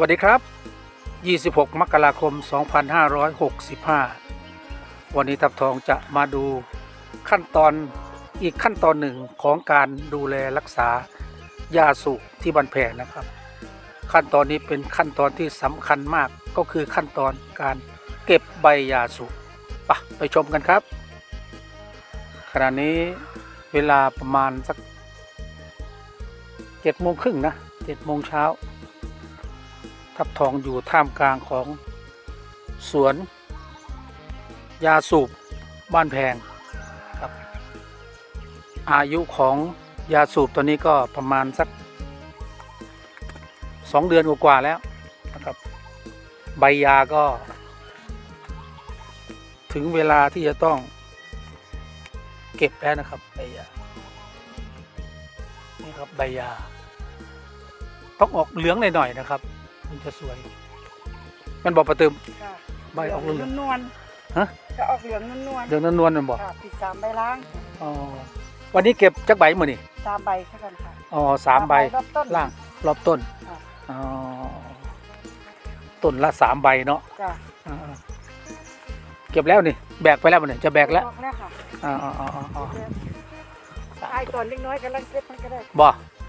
วัสดีครับ 26 มกราคม 2565 วันนี้ทับทองจะมาดูขั้นตอนอีกขั้นตอนหนึ่งของการดูแลรักษายาสูบที่บันแผงนะครับ ขั้นตอนนี้เป็นขั้นตอนที่สำคัญมากก็คือขั้นตอนการเก็บใบยาสูบปะไปชมกันครับ ขณะนี้เวลาประมาณสักเจ็ดโมงครึ่งนะเจ็ดโมงเช้า ทับทองอยู่ท่ามกลางของสวน ยาสูบบ้านแพงครับ อายุของยาสูบตัวนี้ก็ประมาณสักสองเดือนกว่าแล้วนะครับ ใบยาก็ ถึงเวลาที่จะต้องเก็บแล้วนะครับใบยานี่ครับใบยา ต้องออกเหลืองหน่อยๆนะครับ มันจะสวย มันบอกประตืมค่ะใบออกเหลืองนวลฮะ จะออกเหลืองนวลเดี๋ยวนวลๆมันบอกค่ะปิดสามใบล้างอ๋อวันนี้เก็บจักใบมือนี่สามใบเท่ากันค่ะอ๋อสามใบรอบต้น ล่างรอบต้นค่ะ อ๋อต้นละสามใบเนาะจ้ะอ่าๆเก็บแล้วนี่แบกไปแล้วมันนี่จะแบกแล้วออกแล้วค่ะอ๋ออ๋ออ๋ออ๋อไอ้ก่อนเล็กน้อยกำลังเก็บมันก็ได้บ่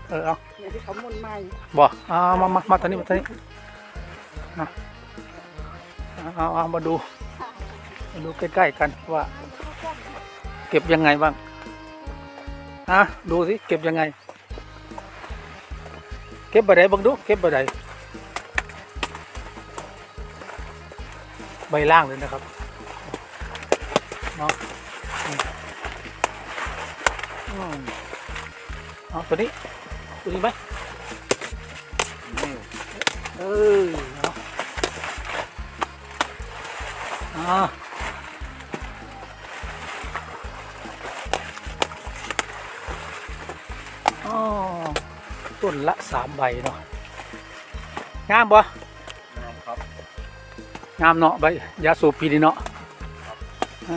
เออเอาเดี๋ยวที่เขามุนใหม่บ่เอามามามาตอนนี้มาตอนนี้นะเอาเอาเอามาดูมาดูใกล้ๆกันว่า เก็บยังไงบ้างอะดูสิเก็บยังไง เก็บใบใดบังดูเก็บใบใดใบล่างเลยนะครับเนาะอืมอืมเอาตัวนี้ ตัวนี้ไหมนี่เออเอาอ่าอ๋อต้นละสามใบเนาะงามบ่งามเนาะใบยาสูบปีนี้เนาะเอ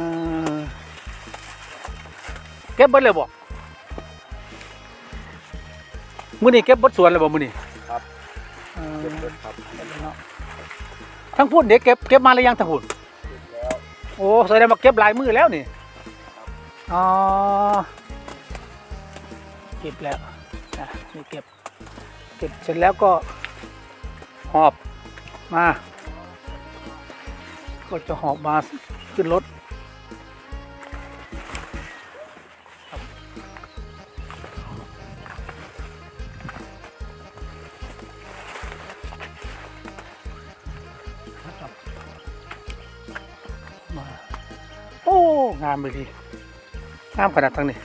อเก็บเบิดเลยบ่ มื้อนี้เก็บเบิดสวนเลยบ่มื้อนี้ครับเออเก็บเบิดครับเนาะทั้งพูดเด็กเก็บเก็บมาหรือยังทั้งพูดแล้วโอ้แสดงว่าเก็บหลายมือแล้วนี่อ๋อเก็บแล้วอะนี่เก็บเก็บเสร็จแล้วก็หอบมา ก็จะหอบมาขึ้นรถ งามเลยดีงามขนาดทั้งนี้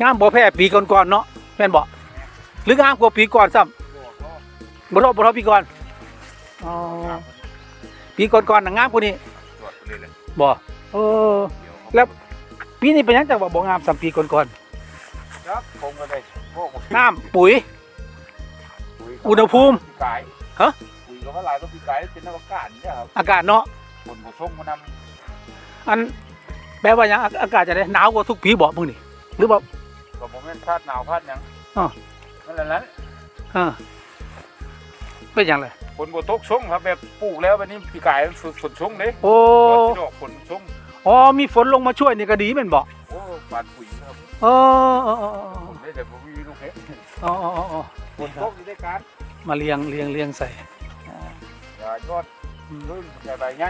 งามบ่แพ้ปีก่อนๆเนาะแม่นบ่หรืองามกว่าปีก่อนซ้ำบ่รอบ่รอปีก่อนอ๋อปีก่อนๆน่ะงามกว่านี้ตรวจไปเลยเลยบ่เออเดี๋ยวแล้วปีนี้เป็นหยังจังว่าบ่งามซ้ำปีก่อนครับผมก็ได้พวกๆน้ำปุ๋ยปุ๋ยอุณหภูมิปีกายฮะปุ๋ยก็ว่าหลายก็ปีกายเป็นอวกาศเนี่ยครับอากาศเนาะ ฝนผสมมานอันแปลว่าหยังอาอากาศจะได้หนาวกว่าทุกปีบ่มื้อนี้หรือว่าำก็ผมเป็นพาดหนาวพาดหยังอ้อนั่นแหละนั้นเออเป็นหยังเลยฝนบตกชงครับแบบปลูกแล้ววันนี้ปีกายมันฝึกฝนชงเลยโอ้ตอนที่ดอกฝนชงอ๋อมีฝนลงมาช่วยนี่ก็ดีแม่นบ่โอ้ปานปุ๋ยครับเออเออเออเออผมได้แต่ผมมีลูกเห็บอ๋ออ๋ออ๋ออ๋อฝนตกอยู่ในการมาเรียงเรียงเรียงใส่อย่ายอดอืม รุ่นใหญ่ใบใหญ่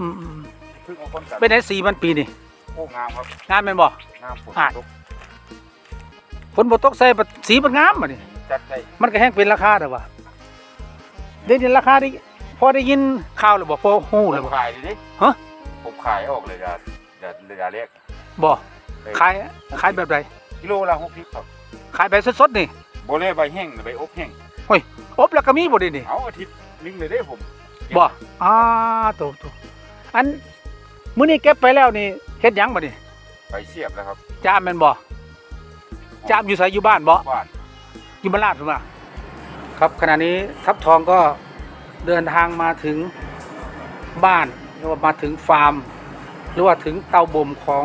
อืมอืมเพึ่งเอาคนกันเป็นไงสีมันปีนี่โอ้งามครับงามแม่นบ่ งามฝนอะ ตกฝนบ่ตกใส่บัดสีมันงามอะนี่จัดได้มันก็แห้งเป็นราคาเด้อว่าเดี๋ยวนี้ราคาได้พอได้ยินข่าวหรือบ่พอฮู้ผหรือมบ่ ขายดิดิฮะ ผมขายออกเลยอย่าอย่าอย่าเรียกบ่ขายขายแบบใดกิโลละหกสิบครับขายแบบสดๆนี่โบเล่ใบแห้งหรือใบอบแห้งอบแล้วก็มีบ่ได้นี่เอาอาทิตย์หนึงเลยได้ผม บ่อ่าโตโตอันมื้อนี้เก็บไปแล้วนี่เฮ็ดหยังบ่นี่ไปเสียบแล้วครับจามแม่นบ่จามอยู่ไสอยู่บ้านบ่บ้านอยู่บ้านลาดหรือเปล่าครับขณะนี้ทับทองก็เดินทางมาถึงบ้านหรือว่ามาถึงฟาร์ม หรือว่าถึงเตาบ่มของ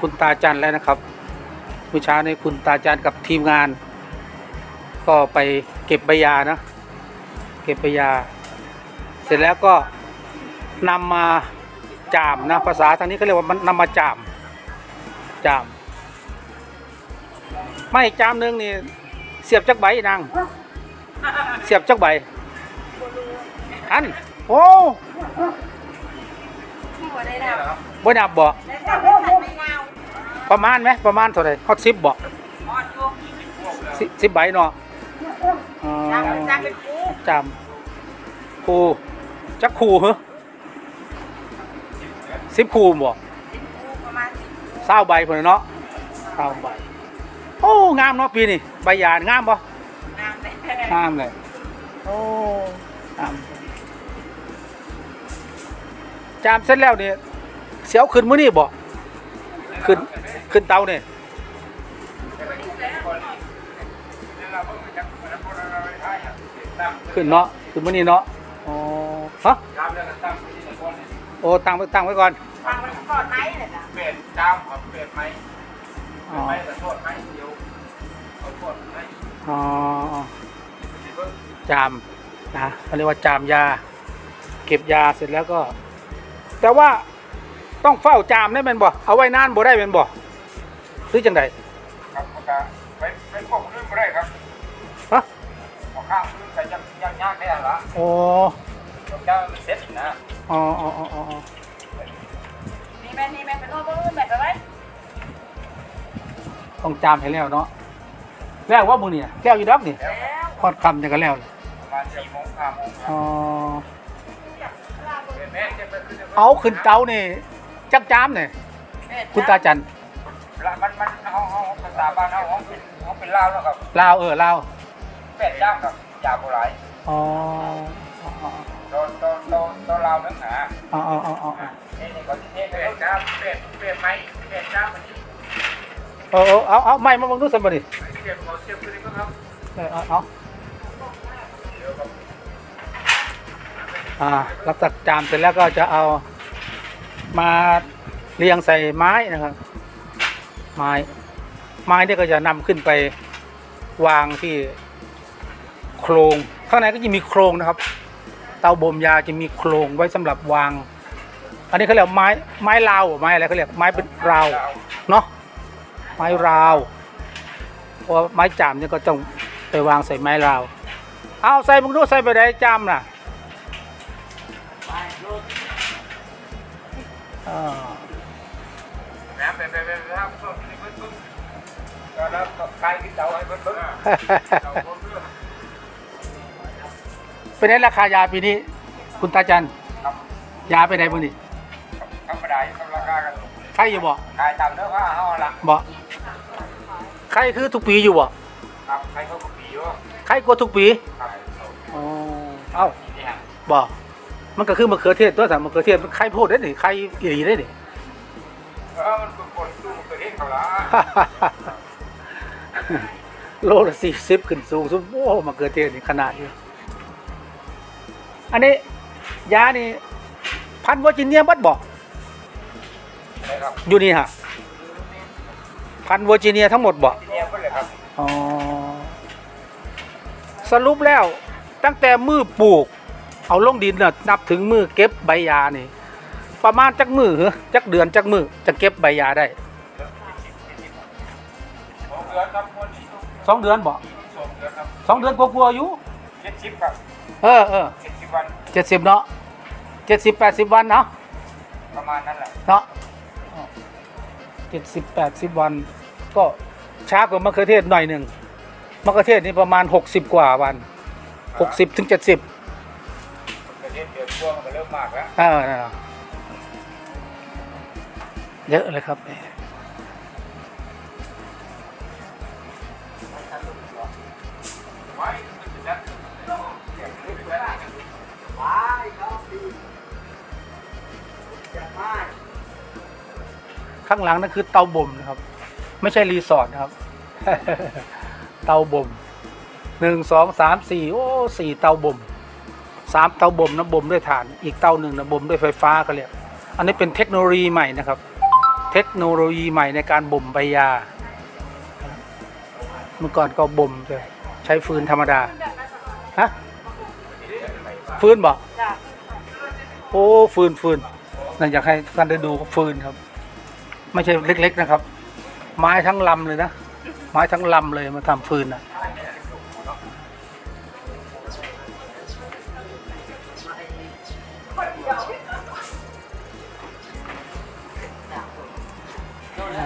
คุณตาจันแล้วนะครับเมื่อเช้านี้คุณตาจันกับทีมงาน ก็ไปเก็บใบยานะ เก็บใบยาเส ร็จแล้วก็นำมาจามนะภาษาทางนี้เขาเรียกว่ามันนำมาจามจาม ไม่จามหนึงนี่เสียบจักใบนางเสียบจักใบอันโอ้บ่นับบ่ได้แล้วไม่นาประมาณไหมประมาณเท่าไหร่ฮอตสิบบ่อ่อนอยู่สิบใบเนาะอ๋อจำจำครู จำครูจักครูเหรอสิบครูบ่เป็นครูประมาณสิบเศร้าใบพุ่นน่ะเนาะเศร้าใบ โอ้งามเนาะปีนี้ใบหยาดงามบ่น้ำเลยงามเลย โอ้งามจามเสร็จแล้วเนี่ยเสียวขึ้นมื้อนี้บ่ขึ้นขึ้นเตาเนี่ยขึ้นเนาะขึ้นมื้อนี้เนาะอ๋อ ฮะจามแล้วก็ตั้งไว้ที่ตะกอนเนี่ยโอ้ตั้งไว้ตั้งไว้ก่อนฟังมันก่อนไหมเลยนะเป็ดจามครับเป็ดไหมอ๋อไม่แต่โทษไหมเดี๋ยวเอาโทษไหมอ๋อสิเบิ่งจามนะเขาเรียกว่าจามยา เก็บยาเสร็จแล้วก็ แต่ว่าต้องเฝ้าจามได้เป็นบ่เอาไว้นานบ่ได้เป็นบ่หรือจังไดครับมันก็ไปไปควบคุมไม่ได้ครับฮะเอาข้างพื้นแต่ยังยังยากแค่ละโอ้ จะเสร็จอีกนะอ๋ออ๋ออ๋ออ๋อนี่แม่นี่แม่เป็นโน้ตแบบแบบอะไรต้องจามให้แล้วเนาะแล้วว่ามึงเนี่ยแล้วอยู่ดอกนี่แล้วแล้วพอดคำจะกันแล้วเลยประมาณสี่โมงห้าโมงครัอ๋บอแม่จะไปขึ้นเอาขึ้นเตานี่จักจามเนี่ยคุณตาจันละมันมันห้องห้องภาษาบ้านห้องห้องเป็นห้องเป็นลาวแล้วครับลาวเออลาวเป็ดย่างกับยาโบราณอ๋ออ๋อตอนตอน ตอนตอนลาวเนื้อหาอ๋ออ๋ออ๋ออ๋อนี่นี่ก็ที่เทศเป็ดจ้ามเป็ดเป็ดไหมเป็ดจ้ามมันนี่เออเออเอาเอาไม่มาบังดูสมบัติเป็ดขอเสียบขึ้นนี่ก็ครับเออเอาเอาเดี๋ยวกับอ่าหลังจากจามเสร็จแล้วก็จะเอามาเรียงใส่ไม้นะครับ ไม้ไม้เนี่ยก็จะนำขึ้นไปวางที่โครงข้างในก็จะมีโครงนะครับ เตาบ่มยาจะมีโครงไว้สำหรับวาง อันนี้เขาเรียกไม้ไม้ราวหรอไม้อะไรเขาเรียกไม้เป็นราวเนาะไม้ราวเพราะไม้จามเนี่ยก็ต้องไปวางใส่ไม้ราวเอาใส่มึงดูใส่ไปได้จามน่ะอ่าแม่เป็ดเป็ดเป็ดครับ เพิ่งเพิ่งก็แล้วก็ใครที่เตาให้เพิ่งเพิ่งเตาเพิ่งเพิ่งเป็นไงราคายาปีนี้ คุณตาจันครับยาไปไหนบุนี่ธรรมดาอยู่กับราคากันใครอยู่บ่ขายตามเนื้อผ้าเฮาละบ่ใครคือทุกปีอยู่บ่ครับใครเขาก็ปีอยู่ใครกลัวทุกปีครับอ๋อเอ้านี่ฮะบ่มันก็คือมะเขือเทศตัวสามมะเขือเทศมันใครพูดได้นี่ใครอีหลีได้นี่เออมันเป็นคนดูมันเกิดเหตุเขาละโลละสี่สิบขึ้นสูงสุดโอ้มะเขือเทศนี่ขนาดนี้ อันนี้ยานี่พันธุ์เวอร์จิเนียบัดบ่นะครับอยู่นี่ฮะพันธุ์เวอร์จิเนียทั้งหมดบ่ที่เนี่ยเพิ่นเลยครับอ๋อสรุปแล้วตั้งแต่มือปลูก เอาลงดินน่ะนับถึงมือเก็บใบยานี่ ประมาณจักมือเหรอจักเดือนจักมือจะเก็บใบยาได้สองเดือนครับคนที่สองเดือนบ่สองเดือนครับสองเดือนกลัวาๆอยู่เจ็ดสิบครับเออเออ เจ็ดสิบวัน เจ็ดสิบเนาะเจ็ดสิบแปดสิบวันเนาะประมาณนั้นแหละ เนาะเจ็ดสิบแปดสิบวัน ก็ช้ากว่ามะเขือเทศหน่อยหนึ่งมะเขือเทศนี่ประมาณหกสิบกว่าวันหกสิบถึงเจ็ดสิบประเทศเดือนช่วงมันก็เริ่มมากแล้ว เออนั่นน่ะเยอะเลยครับ ข้างหลังนั่นคือเตาบ่มนะครับ ไม่ใช่รีสอร์ทนะครับ เตาบ่มหนึ่งสองสามสี่โอ้สี่เตาบ่มสามเตาบ่มนะบ่มด้วยถ่าน อีกเตาหนึ่งนะบ่มด้วยไฟฟ้าเขาเรียกอันนี้เป็นเทคโนโลยีใหม่นะครับ เทคโนโลยีใหม่ในการบ่มใบยา เมื่อก่อนก็บ่มแต่ใช้ช้ฟืนธรรมดาฮะฟืนบอกจ้ะโอ้ฟืนฟืนนั่นอยากให้ท่านได้ดูฟืนครับ ไม่ใช่เล็ก ๆนะครับ ไม้ทั้งลำเลยนะ ไม้ทั้งลำเลยมาทำฟืนนะ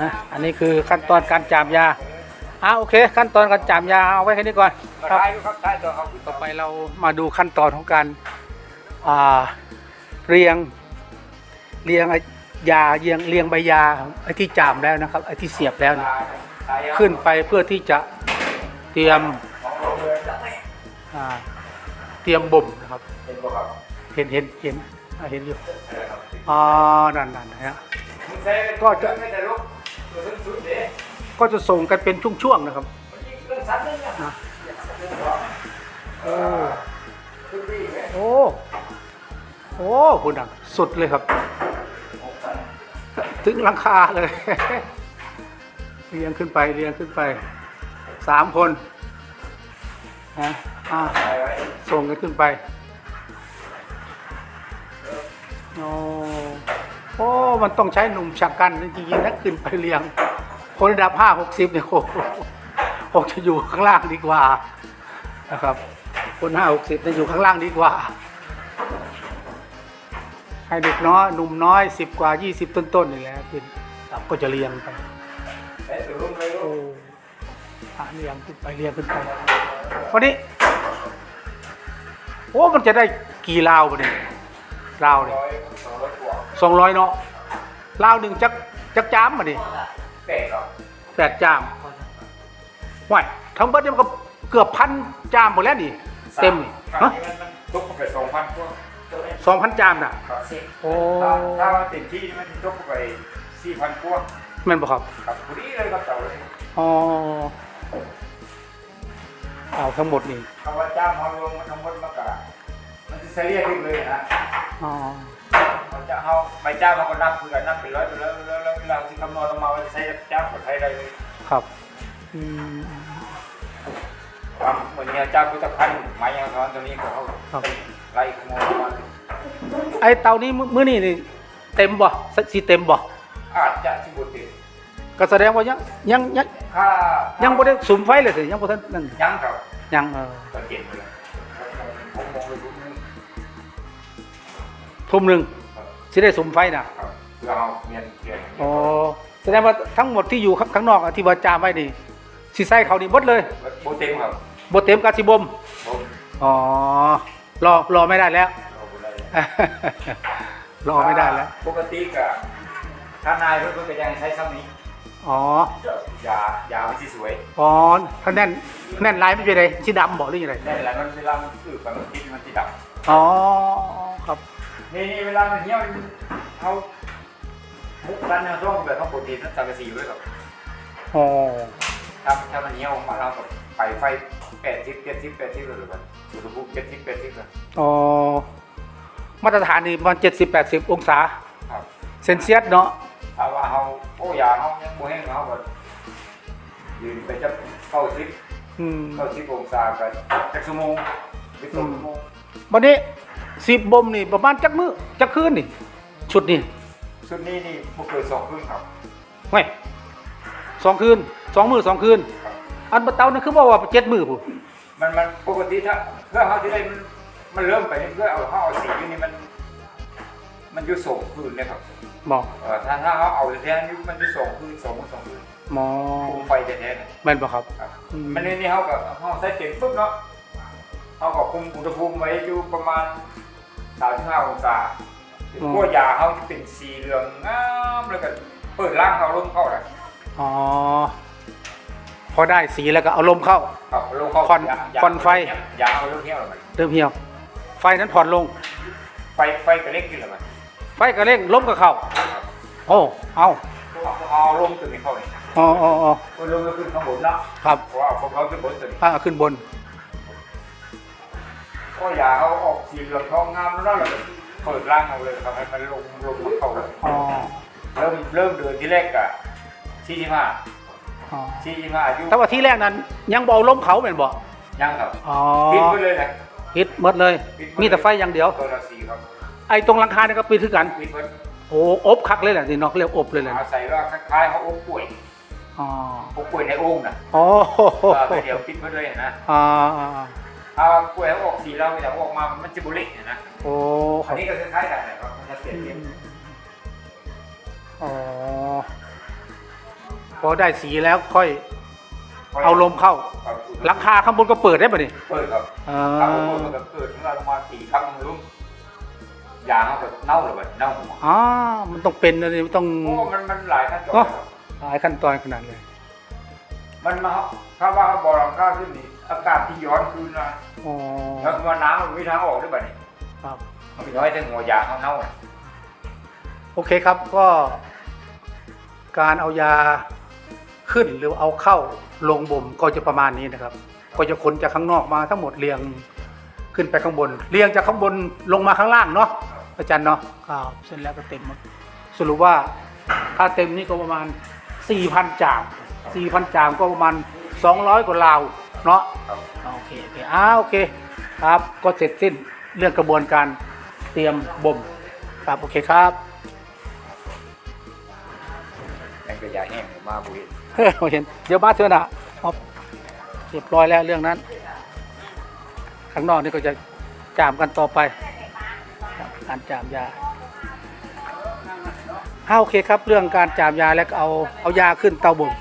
นะอันนี้คือขั้นตอนการจามยาอ่าโอเค ขั้นตอนการจามยาเอาไว้แค่นี้ก่อนครับได้ดูครับต่อไปเรามาดูขั้นตอนของการอ่าเรียงเรียงไอ ยาเรียงเรียงใบยาไอ้ที่จามแล้วนะครับไอ้ที่เสียบแล้วเนี่ยขึ้นไปเพื่อที่จะเตรียมเตรียมบ่มนะครับ เห็นเห็นเห็นเห็นอยู่อ๋อนั่นนั่นนะฮะก็จะก็จะส่งกันเป็นช่วงๆนะครับเรื่องสั้นนึงอะโอ้สุดดีไหโอ้โอ้คุณดังสุดเลยครับ ถึงหลังคาเลย เรียงขึ้นไปเรียงขึ้นไปสามคนนะอ่าส่งกันขึ้นไป โอ้โอ้มันต้องใช้หนุ่มชักกันจริงๆนะขึ้นไปเรียง คนระดับห้าหกสิบเนี่ยโอ้โหคงจะอยู่ข้างล่างดีกว่านะครับ คนห้าหกสิบเนี่ยอยู่ข้างล่างดีกว่า ให้เด็กน้อยหนุ่มน้อยสิบกว่ายี่สิบต้นๆนี่แหละขึ้นครับก็จะเรียงไปโอ้อะเรียงขึ้นไปเรียงขึ้นไปวันนี้โอ้มันจะได้กี่ราวปะเนี่ยราวเนี่ยสองร้อยเนาะราวหนึ่งจักจักจามมาดิแปดแปดจามว้ายทั้งเบิดเนี่ยมันก็เกือบพันจามหมดแล้วนี่เต็มนี่ฮะบนี่มันมันตกเข้าไปสองพันกว่า สองพันจามน่ะ ครับโอ้ถ้าถ้าว่าเต็มที่นี่มันจะตกเข้าไปสี่พันกว่าแม่นบ่ครับ ครับพอดีเลยครับเต่าเลยอ๋อเอาทั้งหมดนี่ คำว่าจ้างมาลงมันทั้งหมดมากะมันจะเสียขึ้นเลยนะอ๋อ มันจะเอาไม่จ้างมันก็นับคือกันนับเป็นร้อยเป็นร้อยเป็นร้อยแล้วเวลาที่คำนวณออกมาว่าจะใช้จ้างคนไทยได้เลยครับ อืมครับเหมือนเนี่ยจ้างพุทธพันธ์หมายอย่างตอนตัวนี้ก็เขาครับ ไล่ขโมยมาไอเตานี้มื้อมื้อนี่นี่เต็มบ่สสิเต็มบ่อาจจะชิบุตรก็แสดงว่ายังยังยังถ้ายังบ่ได้สุมไฟเลยสิยังบ่ทันนั่นยังครับยังเออตอนเย็นเลยผมมองเลยผมทุ่มหนึงครับสิได้สุมไฟน่ะครับเพื่อเอาเงินเดือนอ๋อแสดงว่าทั้งหมดที่อยู่ข้างข้างนอกอะที่ว่าจามไว้นี่สิใส่เขานี่หมดเลยโบเต็มครับบ่เต็มกาสิบ่มผมอ๋อ รอรอไม่ได้แล้ว เอาไปเลยรอไม่ได้แล้ว ปกติกับถ้านายเพื่อนก็ยังใช้ซ้ำนี้อ๋อ ยายาไม่สวยอ๋อ ถ้าแน่น แน่นลายไม่เป็นไรสีดำบอกหรือยังไงนี่นแหละมันเวลามันอืดมันกินมันติดดับอ๋อ ครับ นี่นี่เวลามันเหี่ยวมันเอามุกดันเนี่ยช่วงแบบต้องปกตินั่นสังกะสีไว้กับอ๋อ ถ้าถ้ามันเหี่ยวมาเรากับไปไฟแปดทิศเจ็ดทิศแปดทิศเลยกันอุ ณหภูมิเจ็ดทิศแปดทิศเลยอ๋อมาตรฐานนี่มันเจ็ดสิบแปดสิบองศาครับเซนเซียสเนาะถ้าว่าเขาโอ้ยาเขายังโมแห้งเขาแบบยืนไปจะเข้าทิศอืมเข้าทิศองศากันจักชั่วโมงหรือสองชั่วโมงวันนี้สิบบ่มนี่ประมาณจักมื้อจักคืนนี่ชุดนี่ชุดนี้นี่พวกเกิดสองครึ่งครับไม่สองคืนสองมื้อสองคืนครับอันบะเตานี่คือบอกว่าเจ็ดมื้อผู้ มันมันปกติถ้าเพื่อเขาที่ได้มันมันเริ่มไปนี่เพื่อเอาเขาเอาสีอยู่นี่มัน มันอยู่สองคืนเลยครับบอกเออถ้าถ้าเขาเอาแท้ๆนี่มันอยู่สองคืนสองคืนสองคืนหมอคุมไฟแท้ๆเนี่ยแม่นบ่ครับครับอืมมันในนี่เขากับเขาใส่เต็มปุ๊บเนาะเขากับคุมอุณหภูมิไว้อยู่ประมาณสามสิบห้าองศาพวกยาเขาจะเป็นสีเหลืองงามแล้วก็เปิดร่างเขาลมเข้าเลยอ๋อ พอได้สีแล้วก็เอาลมเข้าครับลมเข้าควันยาาควันไฟยาเอาเรื่องเที่ยวหรอมันเริ่มเหี่ยว ไฟนั้นผ่อนลง ไฟไฟกระเล็กขึ้นหรอมันไฟก็เร่งลมก็เข้า โอ้เอาเอาเอาลมตัวนี้เข้าเลยอ๋ออ๋ออ๋อเอาลมก็ขึ้นข้างบนเนาะครับเพราะว่าเขาเขาขึ้นบนตัวนี้อ่าขึ้นบน ก็ยาเขาออกสีเหลืองทองงามแล้วเนาะแล้วก็เปิดร่างเอาเลยครับให้มันลงลมเข้าเลยอ๋อ เริ่มเริ่มเดือนที่แรกอะสี่สิบห้า อ๋อสี่สิบห้าอายุแต่ว่าที่แรกนั้น ยังบเอกลมเขาเป็นบ่ยังครับอ๋อปิดไปเลยนะปิดหมดเลยปิดหมดเลย มีแต่ไฟอย่างเดียวตัวละสี่ครับไอ้ตรงหลังคาเนี่ยก็ปิดคือกันปิดเพิ่นโอ้อบคักเลยแหละที่นอกเรียกอบเลยแหละอาศัยว่าคล้ายๆเขาอบป่วยอ๋ออบป่วยในโอ่งน่ะอ๋อเออไปเดี๋ยวปิดไปเลยนะอ่าอ่าเอาป่วยเขาออกสีแล้วแต่ออกมามันจะบุเละนะโอ้คอัรันบนี้ก็คล้ายๆกันนะครับมันจะเปลี่ยนเปลี่ยนอ๋อ พอได้สีแล้วค่อยเอาลมเข้า ครับหลังคาข้างบนก็เปิดได้ป่ะนี่เปิดครับเอถ้าอมันก็เกิดของเราลงมาสี่ครั้งมันรุ่มยางเขาก็เน่าเลยแบบเน่าหัวอ๋อมันต้องเป็นนะนี่มันต้อง โอ้มันมันหลายขั้นตอนเนอะครับ หลายขั้นตอนขนาดเลย มันมาถ้าว่าเขาบอกหลังคาขึ้นนี่อากาศที่ย้อนคืนนะอ๋อ แล้วว่าน้ำมันไม่มีทางออกด้วยแบบนี้ครับ มันไปย้อยแต่หัวยางเขาเน่าน่ะโอเคครับก็ การเอายา ขึ้นหรือเอาเข้าลงบ่มก็จะประมาณนี้นะครับ ก็จะขนจากข้างนอกมาทั้งหมดเรียงขึ้นไปข้างบน เรียงจากข้างบนลงมาข้างล่างเนาะอาจารย์เนาะครับเสร็จแล้วก็เต็มหมดสรุปว่าถ้าเต็มนี่ก็ประมาณ 4,000 จาม 4,000 จามก็ประมาณ 200 กว่าลาวเนาะครับโอเคโอเคอ้าโอเคครับก็เสร็จสิ้นเรื่องกระบวนการเตรียมบ่มครับโอเคครับ นั่นก็ยาแห้งมาบุเฮ้ยเห็นเดี๋ยวมาเถอะนะเอาเรียบร้อยแล้วเรื่องนั้น ข้างนอกนี่ก็จะจามกันต่อไปครับการจามยาเอาโอเคครับ เรื่องการจามยาแล้วก็เอาเอายาขึ้นเตาบ่ม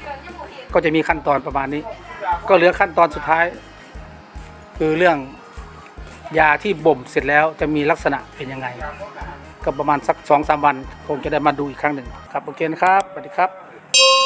ก็จะมีขั้นตอนประมาณนี้ ก็เหลือขั้นตอนสุดท้าย คือเรื่องยาที่บ่มเสร็จแล้วจะมีลักษณะเป็นยังไง ก็ประมาณสักสองสามวันคงจะได้มาดูอีกครั้งหนึ่งครับ โอเคนะครับสวัสดีครับ Thank you.